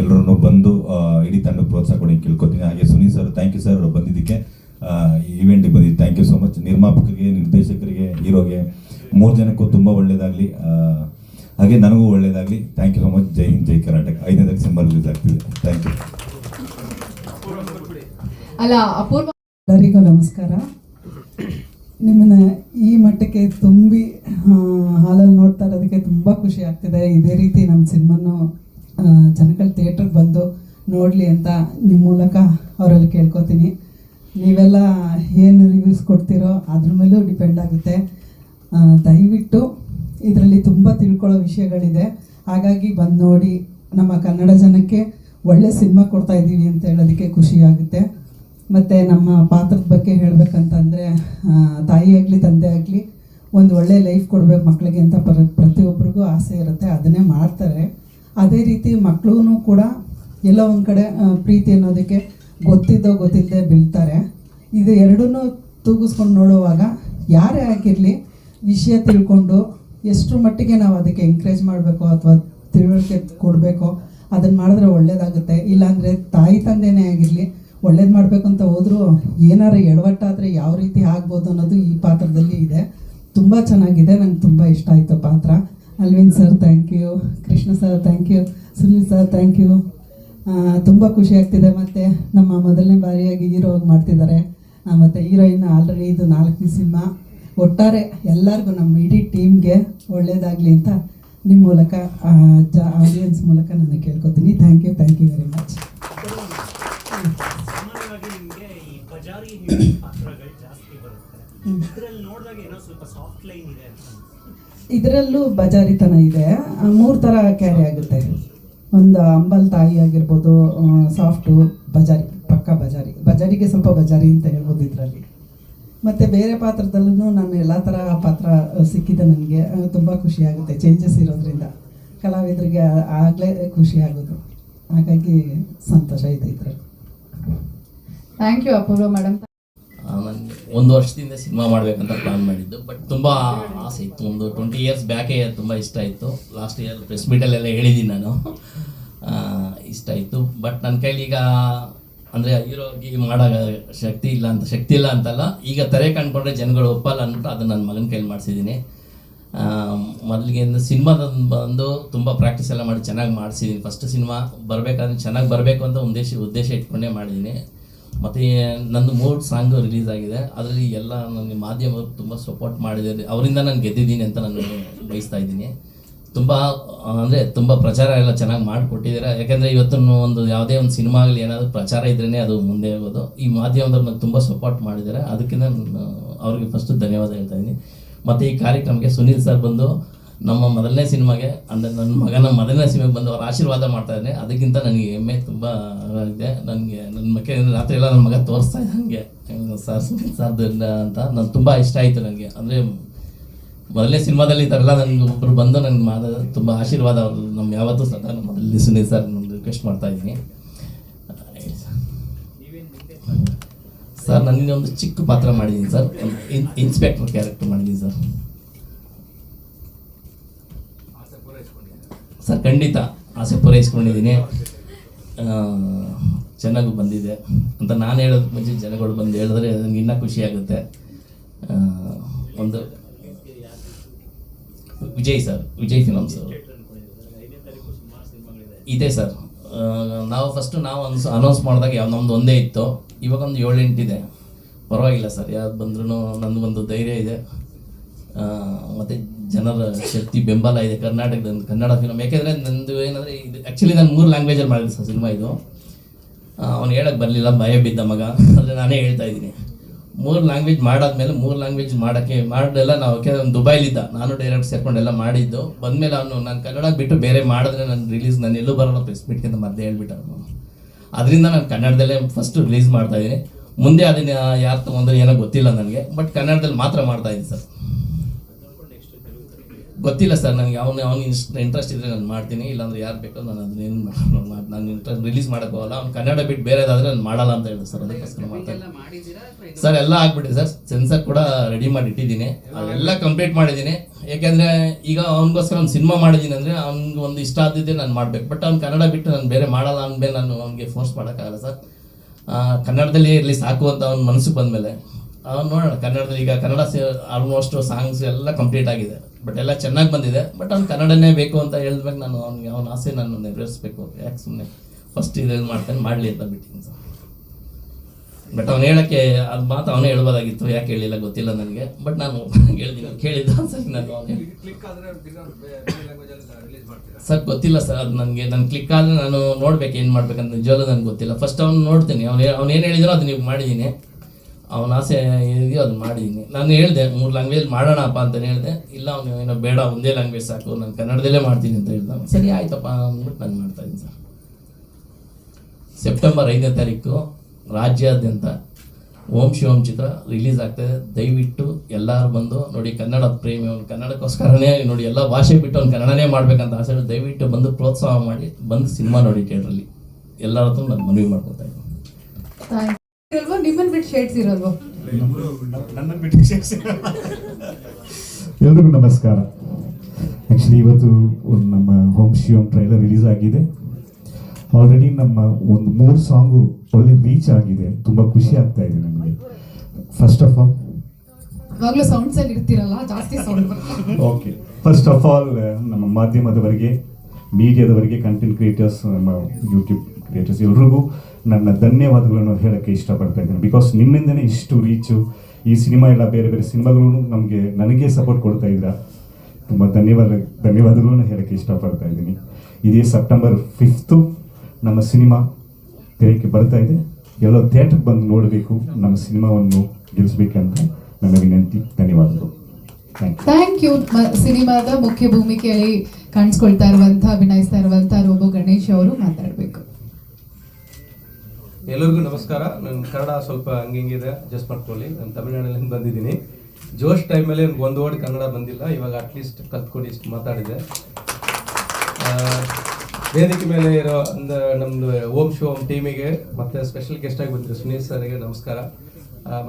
ಎಲ್ಲರೂ ಬಂದು ಇಡೀ ತಂಡಕ್ಕೆ ಪ್ರೋತ್ಸಾಹ ಕೊಡಿ ಕೇಳ್ಕೊತೀನಿ. ಹಾಗೆ Sunil sir thank you sir ಬಂದಿದ್ದಕ್ಕೆ ಈವೆಂಟಿಗೆ ಬಂದಿದ್ದು. ಥ್ಯಾಂಕ್ ಯು ಸೊ ಮಚ್ ನಿರ್ಮಾಪಕರಿಗೆ, ನಿರ್ದೇಶಕರಿಗೆ, ಹೀರೋಗೆ, ಮೂರು ಜನಕ್ಕೂ ತುಂಬ ಒಳ್ಳೆಯದಾಗಲಿ ಹಾಗೆ ನನಗೂ ಒಳ್ಳೆಯದಾಗಲಿ thank you so much Jai Hind, Jai Karnataka. ಐದನೇ ಸಿನಿಮಾ ರಿಲೀಸ್ ಆಗ್ತಿದೆ. ಥ್ಯಾಂಕ್ ಯು ಅಲ್ಲ, ಅಪೂರ್ವ ಎಲ್ಲರಿಗೂ ನಮಸ್ಕಾರ. ನಿಮ್ಮನ್ನ ಈ ಮಟ್ಟಕ್ಕೆ ತುಂಬಿ ಹಾಲಲ್ಲಿ ನೋಡ್ತಾ ಇರೋದಕ್ಕೆ ತುಂಬ ಖುಷಿ ಆಗ್ತಿದೆ. ಇದೇ ರೀತಿ ನಮ್ಮ ಸಿನಿಮಾನು ಜನಗಳ ಥಿಯೇಟ್ರಿಗೆ ಬಂದು ನೋಡಲಿ ಅಂತ ನಿಮ್ಮ ಮೂಲಕ ಅವರಲ್ಲಿ ಕೇಳ್ಕೊತೀನಿ. ನೀವೆಲ್ಲ ಏನು ರಿವ್ಯೂಸ್ ಕೊಡ್ತೀರೋ ಅದ್ರ ಮೇಲೂ ಡಿಪೆಂಡ್ ಆಗುತ್ತೆ. ದಯವಿಟ್ಟು ಇದರಲ್ಲಿ ತುಂಬ ತಿಳ್ಕೊಳ್ಳೋ ವಿಷಯಗಳಿದೆ. ಹಾಗಾಗಿ ಬಂದು ನೋಡಿ ನಮ್ಮ ಕನ್ನಡ ಜನಕ್ಕೆ ಒಳ್ಳೆ ಸಿನಿಮಾ ಕೊಡ್ತಾ ಇದ್ದೀವಿ ಅಂತ ಹೇಳೋದಕ್ಕೆ ಖುಷಿ ಆಗುತ್ತೆ. ಮತ್ತು ನಮ್ಮ ಪಾತ್ರದ ಬಗ್ಗೆ ಹೇಳಬೇಕಂತಂದರೆ ತಾಯಿ ಆಗಲಿ ತಂದೆ ಆಗಲಿ ಒಂದು ಒಳ್ಳೆ ಲೈಫ್ ಕೊಡಬೇಕು ಮಕ್ಕಳಿಗೆ ಅಂತ ಪ್ರ ಪ್ರತಿಯೊಬ್ಬರಿಗೂ ಆಸೆ ಇರುತ್ತೆ, ಅದನ್ನೇ ಮಾಡ್ತಾರೆ. ಅದೇ ರೀತಿ ಮಕ್ಕಳೂ ಕೂಡ ಎಲ್ಲ ಒಂದು ಕಡೆ ಪ್ರೀತಿ ಅನ್ನೋದಕ್ಕೆ ಗೊತ್ತಿದ್ದೋ ಗೊತ್ತಿಲ್ಲದೆ ಬೀಳ್ತಾರೆ. ಇದು ಎರಡನ್ನೂ ತೂಗಿಸ್ಕೊಂಡು ನೋಡುವಾಗ ಯಾರೇ ಆಗಿರಲಿ ವಿಷಯ ತಿಳ್ಕೊಂಡು ಎಷ್ಟು ಮಟ್ಟಿಗೆ ನಾವು ಅದಕ್ಕೆ ಎಂಕರೇಜ್ ಮಾಡಬೇಕು ಅಥವಾ ತಿಳುವಳಿಕೆ ಕೊಡಬೇಕು ಅದನ್ನು ಮಾಡಿದ್ರೆ ಒಳ್ಳೆಯದಾಗುತ್ತೆ ಇಲ್ಲಾಂದರೆ ತಾಯಿ ತಂದೆಯೇ ಆಗಿರಲಿ ಒಳ್ಳೇದು ಮಾಡಬೇಕು ಅಂತ ಹೋದರೂ ಏನಾರು ಎಡವಟ್ಟಾದರೆ ಯಾವ ರೀತಿ ಆಗ್ಬೋದು ಅನ್ನೋದು ಈ ಪಾತ್ರದಲ್ಲಿ ಇದೆ. ತುಂಬ ಚೆನ್ನಾಗಿದೆ, ನಂಗೆ ತುಂಬ ಇಷ್ಟ ಆಯಿತು ಪಾತ್ರ. Alvin sir thank you Krishna sir thank you Sunil sir thank you ತುಂಬ ಖುಷಿ ಆಗ್ತಿದೆ ಮತ್ತು ನಮ್ಮ ಮೊದಲನೇ ಬಾರಿಯಾಗಿ ಹೀರೋ ಮಾಡ್ತಿದ್ದಾರೆ. ಮತ್ತು ಹೀರೋಯಿನ್ ಆಲ್ರೆಡಿ ಇದು ನಾಲ್ಕನೇ ಸಿನಿಮಾ. ಒಟ್ಟಾರೆ ಎಲ್ಲರಿಗೂ ನಮ್ಮ ಇಡೀ ಟೀಮ್ಗೆ ಒಳ್ಳೇದಾಗಲಿ ಅಂತ ನಿಮ್ಮ ಮೂಲಕ ಜ ಆಡಿಯನ್ಸ್ ಮೂಲಕ ನಾನು ಕೇಳ್ಕೊತೀನಿ. Thank you thank you very much ನಿಮಗೆ ಈ ಬಜಾರಿ ಪಾತ್ರಗಳು ಜಾಸ್ತಿ ಬರುತ್ತೆ. ಇದರಲ್ಲಿ ನೋಡಿದಾಗ ಏನೋ ಸ್ವಲ್ಪ ಸಾಫ್ಟ್ ಲೈನ್ ಇದೆ ಅಂತ. ಇದರಲ್ಲೂ ಬಜಾರಿತನ ಇದೆ. ಮೂರು ಥರ ಕ್ಯಾರಿ ಆಗುತ್ತೆ. ಒಂದು ಅಂಬಲ್ ತಾಯಿ ಆಗಿರ್ಬೋದು ಸಾಫ್ಟು ಬಜಾರಿ ಪಕ್ಕ ಬಜಾರಿ. ಬಜಾರಿಗೆ ಸ್ವಲ್ಪ ಬಜಾರಿ ಅಂತ ಹೇಳ್ಬೋದು ಇದರಲ್ಲಿ. ಮತ್ತು ಬೇರೆ ಪಾತ್ರದಲ್ಲೂ ನಾನು ಎಲ್ಲ ಥರ ಪಾತ್ರ ಸಿಕ್ಕಿದೆ ನನಗೆ. ತುಂಬ ಖುಷಿ ಆಗುತ್ತೆ. ಚೇಂಜಸ್ ಇರೋದ್ರಿಂದ. ಕಲಾವಿದರಿಗೆ ಆಗಲೇ ಖುಷಿ ಆಗೋದು. ಹಾಗಾಗಿ ಸಂತೋಷ ಇದೆ ಇದರಲ್ಲಿ. ಥ್ಯಾಂಕ್ ಯು ಅಪೂರ್ವ ಮೇಡಮ್ ಒಂದು ವರ್ಷದಿಂದ ಸಿನಿಮಾ ಮಾಡಬೇಕಂತ ಪ್ಲಾನ್ ಮಾಡಿದ್ದು ಬಟ್ ತುಂಬ ಆಸೆ ಇತ್ತು. ಒಂದು ಟ್ವೆಂಟಿ ಇಯರ್ಸ್ ಬ್ಯಾಕೇ ತುಂಬ ಇಷ್ಟ ಇತ್ತು. ಲಾಸ್ಟ್ ಇಯರ್ ಪ್ರೆಸ್ ಮೀಟಲ್ಲೆಲ್ಲ ಹೇಳಿದ್ದೀನಿ ನಾನು. ಇಷ್ಟ ಇತ್ತು. ಬಟ್ ನನ್ನ ಕೈಲಿ ಈಗ, ಅಂದರೆ ಹೀರೋಗಿ ಮಾಡೋ ಶಕ್ತಿ ಇಲ್ಲ ಅಂತ, ಶಕ್ತಿ ಇಲ್ಲ ಅಂತಲ್ಲ, ಈಗ ತೆರೆ ಕಂಡ್ಕೊಂಡ್ರೆ ಜನಗಳು ಒಪ್ಪಲ್ಲ ಅಂದ್ಬಿಟ್ಟು ಅದನ್ನು ನನ್ನ ಮಗನ ಕೈಲಿ ಮಾಡಿಸಿದ್ದೀನಿ. ಮೊದಲಿಗೆ ಸಿನಿಮಾದ ಬಂದು ತುಂಬ ಪ್ರಾಕ್ಟೀಸ್ ಎಲ್ಲ ಮಾಡಿ ಚೆನ್ನಾಗಿ ಮಾಡಿಸಿದ್ದೀನಿ. ಫಸ್ಟ್ ಸಿನಿಮಾ ಬರಬೇಕಾದ್ರೆ ಚೆನ್ನಾಗಿ ಬರಬೇಕು ಅಂತ ಉದ್ದೇಶ ಉದ್ದೇಶ ಇಟ್ಕೊಂಡೇ ಮಾಡಿದ್ದೀನಿ. ಮತ್ತು ನಂದು ಮೂರು ಸಾಂಗು ರಿಲೀಸ್ ಆಗಿದೆ. ಅದರಲ್ಲಿ ಎಲ್ಲ ನನಗೆ ಮಾಧ್ಯಮರು ತುಂಬ ಸಪೋರ್ಟ್ ಮಾಡಿದ್ದಾರೆ. ಅವರಿಂದ ನಾನು ಗೆದ್ದಿದ್ದೀನಿ ಅಂತ ನಾನು ಬಯಸ್ತಾ ಇದ್ದೀನಿ. ತುಂಬ, ಅಂದರೆ ತುಂಬ ಪ್ರಚಾರ ಎಲ್ಲ ಚೆನ್ನಾಗಿ ಮಾಡಿಕೊಟ್ಟಿದ್ದಾರೆ. ಯಾಕೆಂದರೆ ಇವತ್ತು ಒಂದು ಯಾವುದೇ ಒಂದು ಸಿನಿಮಾ ಆಗಲಿ ಏನಾದರೂ ಪ್ರಚಾರ ಇದ್ರೇ ಅದು ಮುಂದೆ ಹೋಗೋದು. ಈ ಮಾಧ್ಯಮದವ್ರು ನನಗೆ ತುಂಬ ಸಪೋರ್ಟ್ ಮಾಡಿದ್ದಾರೆ. ಅದಕ್ಕಿಂತ ನಾನು ಅವ್ರಿಗೆ ಫಸ್ಟು ಧನ್ಯವಾದ ಹೇಳ್ತಾ ಇದ್ದೀನಿ. ಮತ್ತು ಈ ಕಾರ್ಯಕ್ರಮಕ್ಕೆ ಸುನೀಲ್ ಸರ್ ಬಂದು ನಮ್ಮ ಮೊದಲನೇ ಸಿನಿಮಾಗೆ, ಅಂದರೆ ನನ್ನ ಮಗನ ಮೊದಲನೇ ಸಿನಿಮಾಗೆ ಬಂದು ಅವ್ರ ಆಶೀರ್ವಾದ ಮಾಡ್ತಾ ಇದ್ದಾರೆ ಅದಕ್ಕಿಂತ ನನಗೆ ಹೆಮ್ಮೆ ತುಂಬ ಇದೆ ನನಗೆ, ನನ್ನ ಮಕ್ಕಳ ರಾತ್ರಿ ಎಲ್ಲ ನನ್ನ ಮಗ ತೋರಿಸ್ತಾ ಇದೆ ಹಂಗೆ. ಸರ್ ಸುನೀಲ್ ಅಂತ. ನಾನು ತುಂಬ ಇಷ್ಟ ಆಯಿತು ನನಗೆ. ಅಂದರೆ ಮೊದಲನೇ ಸಿನಿಮಾದಲ್ಲಿ ಈ ಥರ ಎಲ್ಲ ನನಗೆ ಒಬ್ಬರು ಬಂದು ನನಗೆ ಮಾಡೋದು ತುಂಬ ಆಶೀರ್ವಾದ ಅವರು. ನಮ್ಮ ಯಾವತ್ತೂ ಸಹ ನಮ್ಮ ಮೊದಲನೇ ಸುನೀಲ್ ಸರ್ ನಾನು ರಿಕ್ವೆಸ್ಟ್ ಮಾಡ್ತಾ ಇದ್ದೀನಿ. ಸರ್ ನನಗೆ ಒಂದು ಚಿಕ್ಕ ಪಾತ್ರ ಮಾಡಿದ್ದೀನಿ ಸರ್. ಇನ್ಸ್ಪೆಕ್ಟರ್ ಕ್ಯಾರೆಕ್ಟರ್ ಮಾಡಿದ್ದೀನಿ ಸರ್. ಸರ್ ಖಂಡಿತ ಆಸೆ ಪೂರೈಸ್ಕೊಂಡಿದ್ದೀನಿ. ಚೆನ್ನಾಗೂ ಬಂದಿದೆ ಅಂತ ನಾನು ಹೇಳೋದು ಮುಂಚೆ ಜನಗಳು ಬಂದು ಹೇಳಿದ್ರೆ ನನಗೆ ಇನ್ನೂ ಖುಷಿ ಆಗುತ್ತೆ. ಆ, ಒಂದು ವಿಜಯ್ ಸರ್ ವಿಜಯ್ ಫಿಲಮ್ಸ್ ಅವರು ಇದೆ ಸರ್. ನಾವು ಫಸ್ಟು ನಾವು ಅನ್ಸ್ ಅನೌನ್ಸ್ ಮಾಡಿದಾಗ ಯಾವ ನಮ್ದು ಒಂದೇ ಇತ್ತು. ಇವಾಗ ಒಂದು ಏಳು ಇದೆ. ಪರವಾಗಿಲ್ಲ ಸರ್ ಯಾವ್ದು ಬಂದ್ರೂ ನಂದು ಒಂದು ಧೈರ್ಯ ಇದೆ. ಮತ್ತೆ ಜನರ ಶಕ್ತಿ ಬೆಂಬಲ ಇದೆ ಕರ್ನಾಟಕದ ಕನ್ನಡ ಫಿಲಮ್ ಯಾಕೆಂದರೆ ನಂದು ಏನಂದರೆ ಇದು ಆ್ಯಕ್ಚುಲಿ ನಾನು ಮೂರು ಲ್ಯಾಂಗ್ವೇಜಲ್ಲಿ ಮಾಡಿದೆ ಸರ್ ಸಿನಿಮಾ ಇದು. ಅವ್ನು ಹೇಳಕ್ಕೆ ಬರಲಿಲ್ಲ, ಭಯ ಬಿದ್ದ ಮಗ. ಅಂದರೆ ನಾನೇ ಹೇಳ್ತಾ ಇದ್ದೀನಿ. ಮೂರು ಲ್ಯಾಂಗ್ವೇಜ್ ಮಾಡಾದ್ಮೇಲೆ ಮೂರು ಲ್ಯಾಂಗ್ವೇಜ್ ಮಾಡೋಕ್ಕೆ ಮಾಡಲೆಲ್ಲ ನಾವು ಒಂದು ದುಬೈಲಿದ್ದ. ನಾನು ಡೈರೆಕ್ಟ್ ಸೇರ್ಕೊಂಡೆಲ್ಲ ಮಾಡಿದ್ದು. ಬಂದಮೇಲೆ ಅವನು ನಾನು ಕನ್ನಡ ಬಿಟ್ಟು ಬೇರೆ ಮಾಡಿದ್ರೆ ನಾನು ರಿಲೀಸ್ ನಾನು ಎಲ್ಲೂ ಬರೋಲ್ಲ ಪ್ರೆಸ್ ಮೀಟ್ಗಿಂತ ಮೊದಲೇ ಹೇಳ್ಬಿಟ್ಟ ಅದರಿಂದ ನಾನು ಕನ್ನಡದಲ್ಲೇ ಫಸ್ಟ್ ರಿಲೀಸ್ ಮಾಡ್ತಾ ಇದ್ದೀನಿ. ಮುಂದೆ ಅದನ್ನ ಯಾರು ತೊಗೊಂಡ್ರೆ ಏನೋ ಗೊತ್ತಿಲ್ಲ ನನಗೆ ಬಟ್ ಕನ್ನಡದಲ್ಲಿ ಮಾತ್ರ ಮಾಡ್ತಾ ಇದ್ದೀನಿ ಸರ್. ಗೊತ್ತಿಲ್ಲ ಸರ್ ನನಗೆ ಅವನು ಅವ್ನ ಇಂಟ್ರೆಸ್ಟ್ ಇದ್ರೆ ನಾನು ಮಾಡ್ತೀನಿ ಇಲ್ಲಾಂದ್ರೆ ಯಾರು ಬೇಕೋ ನಾನು ಅದನ್ನೇನು ನಾನು ಇಂಟ್ರೆಸ್ಟ್ ರಿಲೀಸ್ ಮಾಡಕ್ಕೆ ಹೋಗಲ್ಲ. ಅವ್ನು ಕನ್ನಡ ಬಿಟ್ಟು ಬೇರೆದಾದ್ರೆ ನಾನು ಮಾಡಲ್ಲ ಅಂತ ಹೇಳಿದೆ ಸರ್ ಅದಕ್ಕೋಸ್ಕರ ಮಾಡ್ತಾ ಸರ್ ಎಲ್ಲ ಆಗ್ಬಿಟ್ಟಿದೆ ಸರ್ ಸೆನ್ಸರ್ ಕೂಡ ರೆಡಿ ಮಾಡಿ ಇಟ್ಟಿದ್ದೀನಿ ಅದೆಲ್ಲ ಕಂಪ್ಲೀಟ್ ಮಾಡಿದ್ದೀನಿ. ಏಕೆಂದರೆ ಈಗ ಅವನಿಗೋಸ್ಕರ ಒಂದು ಸಿನಿಮಾ ಮಾಡಿದ್ದೀನಿ ಅಂದರೆ ಅವ್ನಿಗೆ ಒಂದು ಇಷ್ಟ ಆದಿದ್ದೇ ನಾನು ಮಾಡಬೇಕು. ಬಟ್ ಅವ್ನು ಕನ್ನಡ ಬಿಟ್ಟು ನಾನು ಬೇರೆ ಮಾಡಲ್ಲ ಅಂದ್ಮೇಲೆ ನಾನು ಅವ್ನಿಗೆ ಫೋರ್ಸ್ ಮಾಡೋಕ್ಕಾಗಲ್ಲ ಸರ್. ಕನ್ನಡದಲ್ಲಿ ಇರಲಿ ಸಾಕು ಅಂತ ಅವ್ನ ಮನಸ್ಸಿಗೆ ಬಂದಮೇಲೆ. ಅವ್ನು ನೋಡೋಣ. ಕನ್ನಡದಲ್ಲಿ ಈಗ ಕನ್ನಡ ಆಲ್ಮೋಸ್ಟ್ ಸಾಂಗ್ಸ್ ಎಲ್ಲ ಕಂಪ್ಲೀಟ್ ಆಗಿದೆ. ಬಟ್ ಎಲ್ಲ ಚೆನ್ನಾಗಿ ಬಂದಿದೆ. ಬಟ್ ಅವ್ನು ಕನ್ನಡನೇ ಬೇಕು ಅಂತ ಹೇಳಿದ್ಮೇಲೆ ನಾನು ಅವ್ನಿಗೆ ಅವನ ಆಸೆ ನಾನು ನೆರವೇರಿಸ್ಬೇಕು. ಯಾಕೆ ಸುಮ್ಮನೆ ಫಸ್ಟ್ ಇದು ಮಾಡ್ತಾನೆ ಮಾಡಲಿ ಅಂತ ಬಿಟ್ಟಿನಿ ಸರ್. ಬಟ್ ಅವ್ನು ಹೇಳೋಕ್ಕೆ ಅದು ಮಾತು ಅವನೇ ಹೇಳ್ಬೋದಾಗಿತ್ತು. ಯಾಕೆ ಹೇಳಿಲ್ಲ ಗೊತ್ತಿಲ್ಲ ನನಗೆ. ಬಟ್ ನಾನು ಹೇಳಿದ್ದೀನಿ ಕೇಳಿದ್ದ ಸರ್ ನಾನು ಸರ್ ಗೊತ್ತಿಲ್ಲ ಸರ್ ಅದು ನನಗೆ. ನನ್ನ ಕ್ಲಿಕ್ ಆದರೆ ನಾನು ನೋಡ್ಬೇಕು ಏನು ಮಾಡ್ಬೇಕಂತ. ನಿಜವಲ್ಲೂ ನನಗೆ ಗೊತ್ತಿಲ್ಲ. ಫಸ್ಟ್ ಅವ್ನು ನೋಡ್ತೀನಿ. ಅವ್ನು ಅವ್ನು ಏನು ಹೇಳಿದ್ರು ಅದು ನೀವು ಮಾಡಿದ್ದೀನಿ ಅವನ ಆಸೆ ಹೇಗೆ ಅದು ಮಾಡಿದ್ದೀನಿ ನಾನು ಹೇಳಿದೆ, ಮೂರು ಲ್ಯಾಂಗ್ವೇಜ್ ಮಾಡೋಣಪ್ಪ ಅಂತ ಹೇಳಿದೆ, ಇಲ್ಲ ಅವನು ಏನೋ ಬೇಡ, ಒಂದೇ ಲ್ಯಾಂಗ್ವೇಜ್ ಸಾಕು, ನಾನು ಕನ್ನಡದಲ್ಲೇ ಮಾಡ್ತೀನಿ ಅಂತ ಹೇಳ್ದ ಸರಿ ಆಯ್ತಪ್ಪ ಅಂದ್ಬಿಟ್ಟು ನಾನು ಮಾಡ್ತಾಯಿದ್ದೀನಿ ಸರ್. ಸೆಪ್ಟೆಂಬರ್ ಐದನೇ ತಾರೀಕು, ರಾಜ್ಯಾದ್ಯಂತ ಓಂ ಶಿವಂ ಚಿತ್ರ ರಿಲೀಸ್ ಆಗ್ತದೆ ದಯವಿಟ್ಟು ಎಲ್ಲರೂ ಬಂದು ನೋಡಿ ಕನ್ನಡ ಪ್ರೇಮಿ, ಅವ್ನು ಕನ್ನಡಕ್ಕೋಸ್ಕರನೇ ನೋಡಿ ಎಲ್ಲ ಭಾಷೆ ಬಿಟ್ಟು ಅವ್ನು ಕನ್ನಡನೇ ಮಾಡ್ಬೇಕಂತ ಆಸೆ. ದಯವಿಟ್ಟು ಬಂದು ಪ್ರೋತ್ಸಾಹ ಮಾಡಿ, ಬಂದು ಸಿನಿಮಾ ನೋಡಿ ಥಿಯೇಟ್ರಲ್ಲಿ ಎಲ್ಲರ ಹತ್ರ ನಾನು ಮನವಿ ಮಾಡ್ಕೊತಾ ಇದ್ದೀನಿ. ಇರಲ್ವೋ? ನಿಮ್ಮನ್ನ ಬಿಟ್ಟು ಶೇಡ್ಸ್ ಇರಲ್ವೋ ಎಲ್ರಿಗೂ ನಮಸ್ಕಾರ. ಆ್ಯಕ್ಚುಲಿ ಇವತ್ತು ಒಂದು ನಮ್ಮ ಹೋಮ್ ಶಿವಮ್ ಟ್ರೈಲರ್ ರಿಲೀಸ್ ಆಗಿದೆ. ಆಲ್ರೆಡಿ ನಮ್ಮ ಒಂದು ಮೂರು ಸಾಂಗು ಒಳ್ಳೆ ರೀಚ್ ಆಗಿದೆ. ತುಂಬ ಖುಷಿ ಆಗ್ತಾ ಇದೆ ನಮಗೆ. ಫಸ್ಟ್ ಆಫ್ ಆಲ್ ಇವಾಗಲೂ ಸೌಂಡ್ಸ್ ಅಲ್ಲಿ ಇರ್ತಿರಲ್ಲ ಜಾಸ್ತಿ sound okay first of all ನಮ್ಮ ಮಾಧ್ಯಮದವರಿಗೆ ಮೀಡಿಯಾದವರಿಗೆ ಕಂಟೆಂಟ್ ಕ್ರಿಯೇಟರ್ಸ್ ನಮ್ಮ ಯೂಟ್ಯೂಬ್ ಕ್ರಿಯೇಟರ್ಸ್ ಎಲ್ರಿಗೂ ನನ್ನ ಧನ್ಯವಾದಗಳನ್ನು ಹೇಳೋಕ್ಕೆ ಇಷ್ಟಪಡ್ತಾ ಇದ್ದೀನಿ ಬಿಕಾಸ್ ನಿಮ್ಮಿಂದನೇ ಇಷ್ಟು ರೀಚು ಈ ಸಿನಿಮಾ ಎಲ್ಲ ಬೇರೆ ಬೇರೆ ಸಿನಿಮಾಗಳು ನಮಗೆ ನನಗೆ ಸಪೋರ್ಟ್ ಕೊಡ್ತಾ ಇಲ್ಲ ತುಂಬ ಧನ್ಯವಾದ, ಧನ್ಯವಾದಗಳನ್ನು ಹೇಳೋಕ್ಕೆ ಇಷ್ಟಪಡ್ತಾ ಇದ್ದೀನಿ. ಇದೇ ಸೆಪ್ಟೆಂಬರ್ ಫಿಫ್ತು ನಮ್ಮ ಸಿನಿಮಾ ತೆರೆಗೆ ಬರ್ತಾ ಇದೆ. ಎಲ್ಲೋ ಥಿಯೇಟರ್ ಬಂದು ನೋಡಬೇಕು, ನಮ್ಮ ಸಿನಿಮಾವನ್ನು ಗೆಲ್ಲಿಸ್ಬೇಕಂತ ನನ್ನ ವಿನಂತಿ. ಧನ್ಯವಾದಗಳು. ಥ್ಯಾಂಕ್ ಯು ಸಿನಿಮಾದ ಮುಖ್ಯ ಭೂಮಿಕೆಯಲ್ಲಿ ಕಾಣಿಸ್ಕೊಳ್ತಾ ಇರುವಂತಹ, ಅಭಿನಯಿಸ್ತಾ ಇರುವಂತಹ ರೋಬೋ ಗಣೇಶ್ ಅವರು ಮಾತಾಡಬೇಕು. ಎಲ್ಲರಿಗೂ ನಮಸ್ಕಾರ. ನನ್ನ ಕನ್ನಡ ಸ್ವಲ್ಪ ಹಂಗಿಂಗಿದೆ ಅಡ್ಜಸ್ಟ್ ಮಾಡ್ಕೊಳ್ಳಿ. ನಾನು ತಮಿಳುನಾಡಲ್ಲಿ ಬಂದಿದ್ದೀನಿ. ಜೋಶ್ ಟೈಮಲ್ಲಿ ಒಂದು ವರ್ಡ್ ಕನ್ನಡ ಬಂದಿಲ್ಲ. ಇವಾಗ ಅಟ್ಲೀಸ್ಟ್ ಕಲ್ತ್ಕೊಂಡು ಇಷ್ಟು ಮಾತಾಡಿದೆ. ವೇದಿಕೆ ಮೇಲೆ ಇರೋ ಒಂದು ನಮ್ಮದು ಓಮ್ ಶೋ ಓಮ್ ಟೀಮಿಗೆ ಮತ್ತೆ ಸ್ಪೆಷಲ್ ಗೆಸ್ಟಾಗಿ ಬಂದಿರೋ ಸುನೀಲ್ ಸರ್ಗೆ ನಮಸ್ಕಾರ.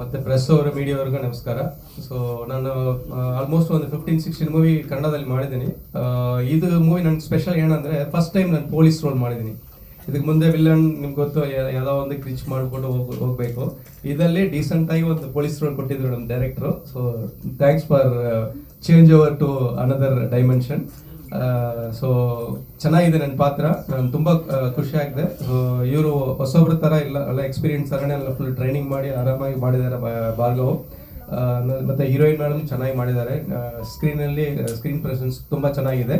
ಮತ್ತು ಮತ್ತೆ ಪ್ರೆಸ್ ಅವರು ಮೀಡಿಯಾವ್ರಿಗೂ ನಮಸ್ಕಾರ. ಸೊ ನಾನು ಆಲ್ಮೋಸ್ಟ್ ಒಂದು ಫಿಫ್ಟೀನ್ ಸಿಕ್ಸ್ಟೀನ್ ಮೂವಿ ಕನ್ನಡದಲ್ಲಿ ಮಾಡಿದ್ದೀನಿ. ಇದು ಮೂವಿ ನನ್ನ ಸ್ಪೆಷಲ್ ಏನಂದರೆ ಫಸ್ಟ್ ಟೈಮ್ ನಾನು ಪೊಲೀಸ್ ರೋಲ್ ಮಾಡಿದ್ದೀನಿ. ಇದಕ್ಕೆ ಮುಂದೆ ವಿಲನ್ ನಿಮ್ಗೆ ಗೊತ್ತು ಯಾವುದೋ ಒಂದು ಕ್ರಿಚ್ ಮಾಡಿಕೊಂಡು ಹೋಗ್ ಹೋಗ್ಬೇಕು. ಇದರಲ್ಲಿ ಡೀಸೆಂಟ್ ಆಗಿ ಒಂದು ಪೊಲೀಸ್ ರೋಲ್ ಕೊಟ್ಟಿದ್ರು ನಮ್ಮ director so thanks for change over to another dimension so ಚೆನ್ನಾಗಿದೆ ನನ್ನ ಪಾತ್ರ. ನಾನು ತುಂಬ ಆ, ಖುಷಿ ಆಗಿದೆ. ಸೊ ಇವರು ಹೊಸೊಬ್ರ ಥರ ಇಲ್ಲ ಎಲ್ಲ ಎಕ್ಸ್ಪೀರಿಯನ್ಸ್ ಥರನೇ ಎಲ್ಲ ಫುಲ್ ಟ್ರೈನಿಂಗ್ ಮಾಡಿ ಆರಾಮಾಗಿ ಮಾಡಿದ್ದಾರೆ ಭಾರ್ಗವ್. ಮತ್ತು ಮತ್ತೆ ಹೀರೋಯಿನ್ ಮೇಡಮ್ ಚೆನ್ನಾಗಿ ಮಾಡಿದ್ದಾರೆ. ಸ್ಕ್ರೀನಲ್ಲಿ ಸ್ಕ್ರೀನ್ ಪ್ರೆಸೆನ್ಸ್ ತುಂಬ ಚೆನ್ನಾಗಿದೆ.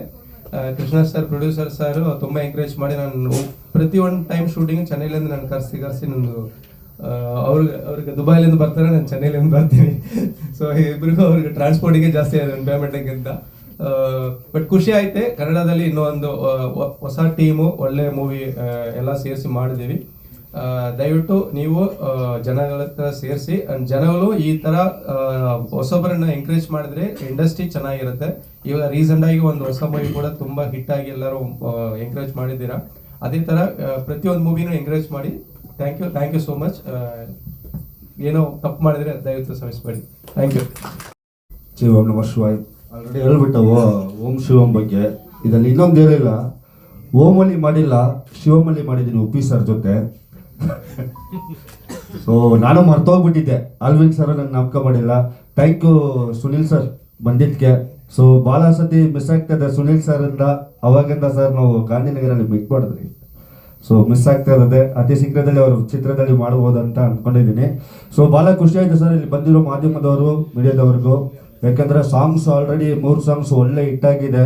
ಕೃಷ್ಣ ಸರ್ ಪ್ರೊಡ್ಯೂಸರ್ ಸರ್ ತುಂಬಾ ಎಂಕರೇಜ್ ಮಾಡಿ ನಾನು ಪ್ರತಿ ಒಂದು ಟೈಮ್ ಶೂಟಿಂಗ್ ಚೆನ್ನೈಲಿಂದ ನಾನು ಕರ್ಸಿ ಕರ್ಸಿ ನಂದು ಅವ್ರಿಗೆ ಅವ್ರಿಗೆ ದುಬೈಲಿಂದ ಬರ್ತಾರೆ, ನಾನು ಚೆನ್ನೈಲಿಂದ ಬರ್ತೀನಿ. ಸೊ ಇಬ್ಬರಿಗೂ ಅವ್ರಿಗೆ ಟ್ರಾನ್ಸ್ಪೋರ್ಟಿಗೆ ಜಾಸ್ತಿ ಆಗಿದೆ ನನ್ನ ಪೇಮೆಂಟ್ಗಿಂತ ಬಟ್ ಖುಷಿ ಆಯ್ತೆ, ಕನ್ನಡದಲ್ಲಿ ಇನ್ನೊಂದು ಹೊಸ ಟೀಮು ಒಳ್ಳೆ ಮೂವಿ ಎಲ್ಲ ಸೇರಿಸಿ ಮಾಡಿದ್ದೀವಿ. ದಯವಿಟ್ಟು ನೀವು ಜನಗಳ ಹತ್ರ ಸೇರಿಸಿ ಜನಗಳು ಈ ಆ, ಹೊಸಬರನ್ನ ಎಂಕರೇಜ್ ಮಾಡಿದ್ರೆ ಇಂಡಸ್ಟ್ರಿ ಚೆನ್ನಾಗಿರುತ್ತೆ. ಇವಾಗ ರೀಸೆಂಟ್ ಆಗಿ ಒಂದು ಹೊಸ ಮೂವಿ ಕೂಡ ತುಂಬಾ ಹಿಟ್ ಆಗಿ ಎಲ್ಲರೂ ಎಂಕರೇಜ್ ಮಾಡಿದ್ದೀರಾ? ಅದೇ ಆ, ಪ್ರತಿಯೊಂದು ಮೂವಿನೂ ಎಂಕರೇಜ್ ಮಾಡಿ. Thank you thank you so much ಏನೋ ತಪ್ಪು ಮಾಡಿದ್ರೆ ದಯವಿಟ್ಟು ಸಮಿಸ್ಬೇಡಿ ಥ್ಯಾಂಕ್ ಯು ಓಂ ನಮ ಶಿವಾಯ್. ಆಲ್ರೆಡಿ ಹೇಳ್ಬಿಟ್ಟವು ಓಂ ಶಿವಂ ಬಗ್ಗೆ. ಇದರಲ್ಲಿ ಇನ್ನೊಂದು ಹೇಳಿಲ್ಲ. ಓಮಲ್ಲಿ ಮಾಡಿಲ್ಲ ಶಿವಮಲ್ಲಿ ಮಾಡಿದ್ದೀನಿ ಉಪ್ಪಿ ಸರ್ ಜೊತೆ. ಸೊ ನಾನು ಮರ್ತೋಗ್ಬಿಟ್ಟಿದ್ದೆ. ಅಲ್ವಿನ್ ಸರ್ ನನ್ನ ನಾಮಕ ಮಾಡಿಲ್ಲ. ಥ್ಯಾಂಕ್ ಯು ಸುನಿಲ್ ಸರ್ ಬಂದಿದ್ದಕ್ಕೆ. ಸೊ ಭಾಳ ಸತಿ ಮಿಸ್ ಆಗ್ತದೆ ಸುನಿಲ್ ಸರ್ ಇಂದ. ಅವಾಗಿಂದ ಸರ್ ನಾವು ಗಾಂಧಿನಗರಲ್ಲಿ ಮೀಟ್ ಮಾಡಿದ್ರಿ. ಸೊ ಮಿಸ್ ಆಗ್ತಾ ಇರೋದೆ. ಅತಿ ಶೀಘ್ರದಲ್ಲಿ ಅವರು ಚಿತ್ರದಲ್ಲಿ ಮಾಡಬಹುದು ಅಂತ ಅನ್ಕೊಂಡಿದ್ದೀನಿ. ಸೊ ಭಾಳ ಖುಷಿ ಆಯ್ತು ಸರ್ ಇಲ್ಲಿ ಬಂದಿರೋ ಮಾಧ್ಯಮದವರು, ಮೀಡಿಯಾದವ್ರಿಗೂ. ಯಾಕಂದ್ರೆ ಸಾಂಗ್ಸ್ ಆಲ್ರೆಡಿ ಮೂರು ಸಾಂಗ್ಸ್ ಒಳ್ಳೆ ಹಿಟ್ಟಾಗಿದೆ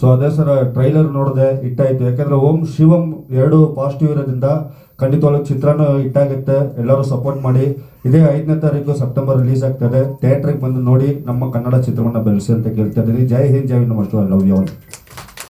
ಸೊ ಅದೇ ಸರ್ ಟ್ರೈಲರ್ ನೋಡಿದೆ ಹಿಟ್ಟಾಯಿತು ಯಾಕಂದ್ರೆ ಓಂ ಶಿವಂ ಎರಡು ಪಾಸಿಟಿವ್ ಇರೋದ್ರಿಂದ ಖಂಡಿತವಾಗ್ಲೂ ಚಿತ್ರನೂ ಇಟ್ಟಾಗುತ್ತೆ ಎಲ್ಲರೂ ಸಪೋರ್ಟ್ ಮಾಡಿ. ಇದೇ ಐದನೇ ತಾರೀಕು ಸೆಪ್ಟೆಂಬರ್ ರಿಲೀಸ್ ಆಗ್ತದೆ. ಥಿಯೇಟ್ರಿಗೆ ಬಂದು ನೋಡಿ ನಮ್ಮ ಕನ್ನಡ ಚಿತ್ರವನ್ನು ಬೆಳೆಸಿ ಅಂತ ಕೇಳ್ತಾ ಇದ್ದೀನಿ. ಜೈ ಹಿಂದ್, ಜೈ ನಮಸ್ಕಾರ ಲವ್ ಯು ಆಲ್